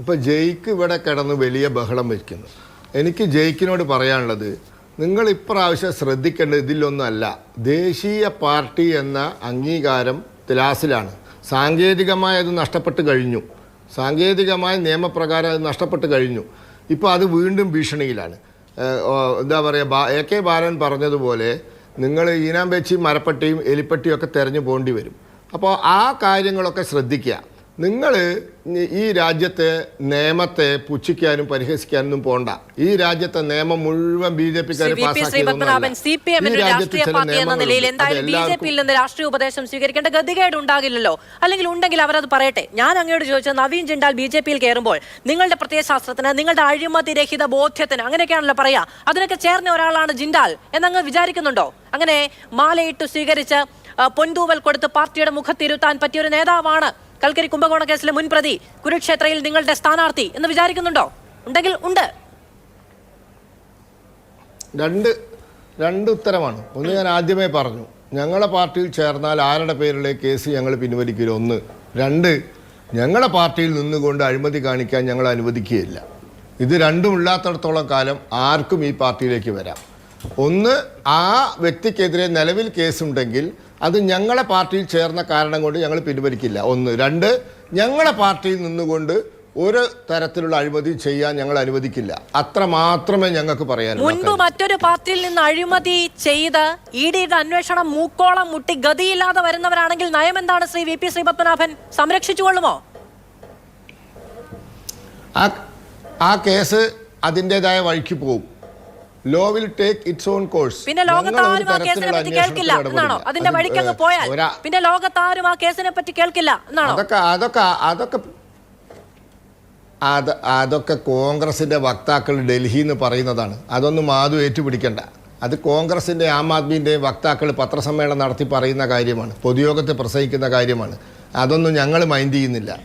ഇപ്പോൾ ജയ്ക്ക് ഇവിടെ കിടന്ന് വലിയ ബഹളം വയ്ക്കുന്നു. എനിക്ക് ജയ്ക്കിനോട് പറയാനുള്ളത് നിങ്ങൾ ഇപ്രാവശ്യം ശ്രദ്ധിക്കേണ്ടത് ഇതിലൊന്നുമല്ല. ദേശീയ പാർട്ടി എന്ന അംഗീകാരം ത്ലാസിലാണ്. സാങ്കേതികമായി അത് നഷ്ടപ്പെട്ട് കഴിഞ്ഞു. സാങ്കേതികമായ നിയമപ്രകാരം അത് നഷ്ടപ്പെട്ട് കഴിഞ്ഞു. ഇപ്പോൾ അത് വീണ്ടും ഭീഷണിയിലാണ്. എന്താ പറയുക എ കെ ബാലൻ പറഞ്ഞതുപോലെ നിങ്ങൾ ഈനാം വെച്ചി മരപ്പട്ടിയും എലിപ്പട്ടിയും ഒക്കെ തിരഞ്ഞു പോകേണ്ടി വരും. അപ്പോൾ ആ കാര്യങ്ങളൊക്കെ ശ്രദ്ധിക്കുക. നിങ്ങൾ ഈ രാജ്യത്തെ നിയമത്തെ പുച്ഛിക്കാനും പരിഹസിക്കാനും പോണ്ട. ഈ രാജ്യത്തെ നിയമം മുഴുവൻ ബി ജെ പി രാഷ്ട്രീയ ഉപദേശം സ്വീകരിക്കേണ്ട ഗതികേട് ഉണ്ടാകില്ലല്ലോ. അല്ലെങ്കിൽ ഉണ്ടെങ്കിൽ അവരത് പറയട്ടെ. ഞാൻ അങ്ങോട്ട് ചോദിച്ചത് നവീൻ ജിണ്ടാൽ ബി ജെ പിയിൽ കയറുമ്പോൾ നിങ്ങളുടെ പ്രത്യയശാസ്ത്രത്തിന് നിങ്ങളുടെ അഴിമതിരഹിത ബോധ്യത്തിന് അങ്ങനെയൊക്കെയാണല്ലോ പറയാ. അതിനൊക്കെ ചേർന്ന ഒരാളാണ് ജിണ്ടാൽ എന്നങ്ങ് വിചാരിക്കുന്നുണ്ടോ? അങ്ങനെ മാലയിട്ട് സ്വീകരിച്ച് പൊൻതൂവൽ കൊടുത്ത് പാർട്ടിയുടെ മുഖത്തിരുത്താൻ പറ്റിയ ഒരു നേതാവാണ് കൽക്കരി കുംഭകോണ കേസിലെ മുൻ പ്രതി കുരുക്ഷേത്രയിൽ നിങ്ങളുടെ സ്ഥാനാർത്ഥി എന്ന് വിചാരിക്കുന്നുണ്ടോ? ഉണ്ടെങ്കിൽ ഉണ്ട്. രണ്ട് രണ്ട് ഉത്തരമാണ്. ഒന്ന് ഞാൻ ആദ്യമേ പറഞ്ഞു. ഞങ്ങളെ പാർട്ടിയിൽ ചേർന്നാൽ ആരുടെ പേരിലെ കേസ് ഞങ്ങൾ പിൻവലിക്കില്ല? ഒന്ന്. രണ്ട് ഞങ്ങളുടെ പാർട്ടിയിൽ നിന്നുകൊണ്ട് അഴിമതി കാണിക്കാൻ ഞങ്ങൾ അനുവദിക്കുകയില്ല. ഇത് രണ്ടും ഇല്ലാത്തടത്തോളം കാലം ആർക്കും ഈ പാർട്ടിയിലേക്ക് വരാം. ഒന്ന് ആ വ്യക്തിക്കെതിരെ നിലവിൽ കേസുണ്ടെങ്കിൽ അത് ഞങ്ങളെ പാർട്ടിയിൽ ചേർന്ന കാരണം കൊണ്ട് ഞങ്ങൾ പിൻവലിക്കില്ല. ഒന്ന്. രണ്ട് ഞങ്ങളെ പാർട്ടിയിൽ നിന്നുകൊണ്ട് ഒരു തരത്തിലുള്ള അഴിമതി ചെയ്യാൻ ഞങ്ങൾ അനുവദിക്കില്ല. അത്ര മാത്രമേ ഞങ്ങൾക്ക് പറയാൻ മുൻപ് മറ്റൊരു പാർട്ടിയിൽ നിന്ന് അഴിമതി ചെയ്ത് ഇ ഡിയുടെ അന്വേഷണം മൂക്കോളം മുട്ടി ഗതിയില്ലാതെ വരുന്നവരാണെങ്കിൽ നയം എന്താണ് ശ്രീ വി പി ശ്രീപത്മനാഭൻ സംരക്ഷിച്ചുകൊള്ളുമോ ആ ആ കേസ് അതിന്റെതായ വഴിക്ക് പോകും. Law will take its own course പിന്നെ ലോകത്താരും ആ കേസിനെ പറ്റി കേൾക്കില്ല എന്നാണോ? അതിന്റെ വഴിക്കങ്ങ് പോയാൽ. പിന്നെ ലോകത്താരും ആ കേസിനെ പറ്റി കേൾക്കില്ല എന്നാണോ? അതൊക്കെ അതൊക്കെ അതൊക്കെ അത് അതൊക്കെ കോൺഗ്രസിന്റെ വക്താക്കൾ ഡൽഹി എന്ന് പറയുന്നതാണ്. അതൊന്നും മാധു ഏറ്റുപിടിക്കണ്ട. അത് കോൺഗ്രസിന്റെ ആം ആദ്മിന്റെയും വക്താക്കൾ പത്രസമ്മേളനം നടത്തി പറയുന്ന കാര്യമാണ്. പൊതുയോഗത്തെ പ്രസംഗിക്കുന്ന കാര്യമാണ്. അതൊന്നും ഞങ്ങൾ മൈൻഡ് ചെയ്യുന്നില്ല.